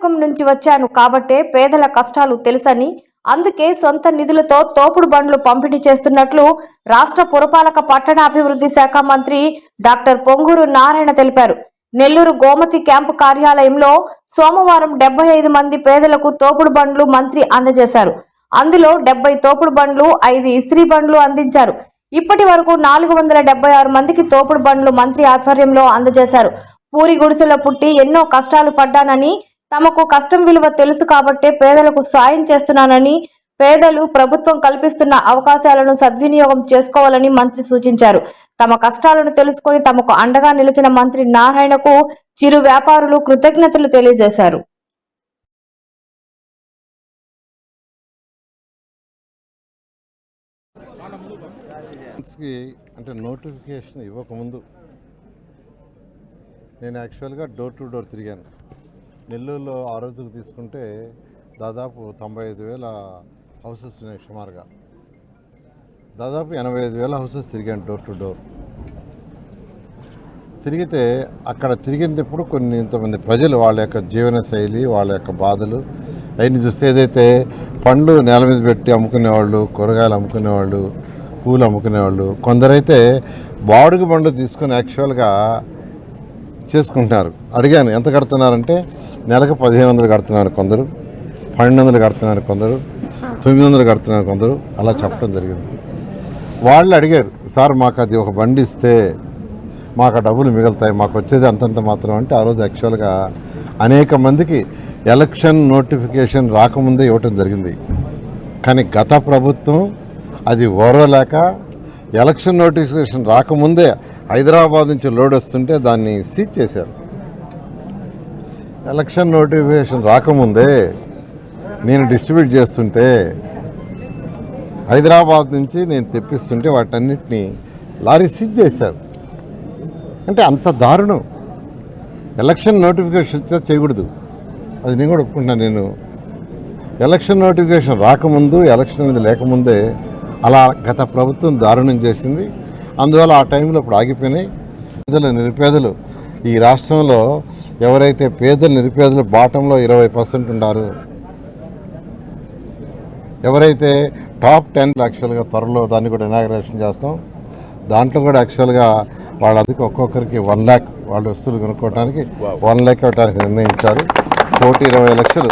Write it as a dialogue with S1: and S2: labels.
S1: పేదరికం నుంచి వచ్చాను కాబట్టే పేదల కష్టాలు తెలుసని అందుకే సొంత నిధులతో తోపుడు బండ్లు పంపిణీ చేస్తున్నట్లు రాష్ట్ర పురపాలక పట్టణాభివృద్ధి శాఖ మంత్రి డాక్టర్ పొంగూరు నారాయణ తెలిపారు. నెల్లూరు గోమతి క్యాంపు కార్యాలయంలో సోమవారం డెబ్బై ఐదు మంది పేదలకు తోపుడు బండ్లు మంత్రి అందజేశారు. అందులో డెబ్బై తోపుడు బండ్లు ఐదు ఇస్త్రీ బండ్లు అందించారు. ఇప్పటి వరకు నాలుగు వందల డెబ్బై ఆరు మందికి తోపుడు బండ్లు మంత్రి ఆధ్వర్యంలో అందజేశారు. పూరి గుడిసెలో పుట్టి ఎన్నో కష్టాలు పడ్డానని తమకు కష్టం విలువ తెలుసు కాబట్టే పేదలకు సాయం చేస్తున్నానని పేదలు ప్రభుత్వం కల్పిస్తున్న అవకాశాలను సద్వినియోగం చేసుకోవాలని మంత్రి సూచించారు. తమ కష్టాలను తెలుసుకొని తమకు అండగా నిలిచిన మంత్రి నారాయణకు చిరు వ్యాపారులు కృతజ్ఞతలు తెలియజేశారు.
S2: అంటే నోటిఫికేషన్ ఇవ్వకముందు నేను యాక్చువల్గా డోర్ టు డోర్ తిరిగాను. నెల్లూరులో ఆ రోజుకు తీసుకుంటే దాదాపు తొంభై ఐదు వేల హౌసెస్ ఉన్నాయి సుమారుగా. దాదాపు ఎనభై ఐదు వేల హౌసెస్ తిరిగాను డోర్ టు డోర్. తిరిగితే అక్కడ తిరిగినప్పుడు కొన్ని ఇంతమంది ప్రజలు వాళ్ళ యొక్క జీవన శైలి వాళ్ళ యొక్క బాధలు అవన్నీ చూస్తే ఏదైతే పండ్లు నేల మీద పెట్టి అమ్ముకునేవాళ్ళు కూరగాయలు అమ్ముకునేవాళ్ళు పూలు అమ్ముకునేవాళ్ళు కొందరైతే బాడుగు పండ్లు తీసుకొని యాక్చువల్గా చేసుకుంటున్నారు. అడిగాను ఎంత కడుతున్నారంటే నెలకు పదిహేను వందలు కడుతున్నారు కొందరు పన్నెండు వందలు కడుతున్నారు కొందరు తొమ్మిది వందలు కడుతున్నారు కొందరు అలా చెప్పడం జరిగింది. వాళ్ళు అడిగారు సార్ మాకు అది ఒక బండి ఇస్తే మాకు ఆ డబ్బులు మిగులుతాయి మాకు వచ్చేది అంతంత మాత్రం అంటే ఆ రోజు యాక్చువల్గా అనేక మందికి ఎలక్షన్ నోటిఫికేషన్ రాకముందే ఇవ్వటం జరిగింది. కానీ గత ప్రభుత్వం అది ఓర్వలేక ఎలక్షన్ నోటిఫికేషన్ రాకముందే హైదరాబాద్ నుంచి లోడ్ వస్తుంటే దాన్ని సీజ్ చేశారు. ఎలక్షన్ నోటిఫికేషన్ రాకముందే నేను డిస్ట్రిబ్యూట్ చేస్తుంటే హైదరాబాద్ నుంచి నేను తెప్పిస్తుంటే వాటన్నిటిని లారీ సీజ్ చేశారు. అంటే అంత దారుణం. ఎలక్షన్ నోటిఫికేషన్ వచ్చా చేయకూడదు. అది నేను కూడా ఒప్పుకుంటున్నాను నేను. ఎలక్షన్ నోటిఫికేషన్ రాకముందు ఎలక్షన్ అనేది లేకముందే అలా గత ప్రభుత్వం దారుణం చేసింది. అందువల్ల ఆ టైంలో ఇప్పుడు ఆగిపోయినాయి. పేదలు నిరుపేదలు. ఈ రాష్ట్రంలో ఎవరైతే పేదలు నిరుపేదలు బాటంలో ఇరవై పర్సెంట్ ఉన్నారు ఎవరైతే టాప్ టెన్ యాక్చువల్గా త్వరలో దాన్ని కూడా ఇనాగ్రేషన్ చేస్తాం దాంట్లో కూడా యాక్చువల్గా వాళ్ళకి ఒక్కొక్కరికి వన్ ల్యాక్ వాళ్ళ వస్తువులు కొనుక్కోవడానికి వన్ ల్యాక్ ఇవ్వడానికి నిర్ణయించారు. కోటి ఇరవై లక్షలు.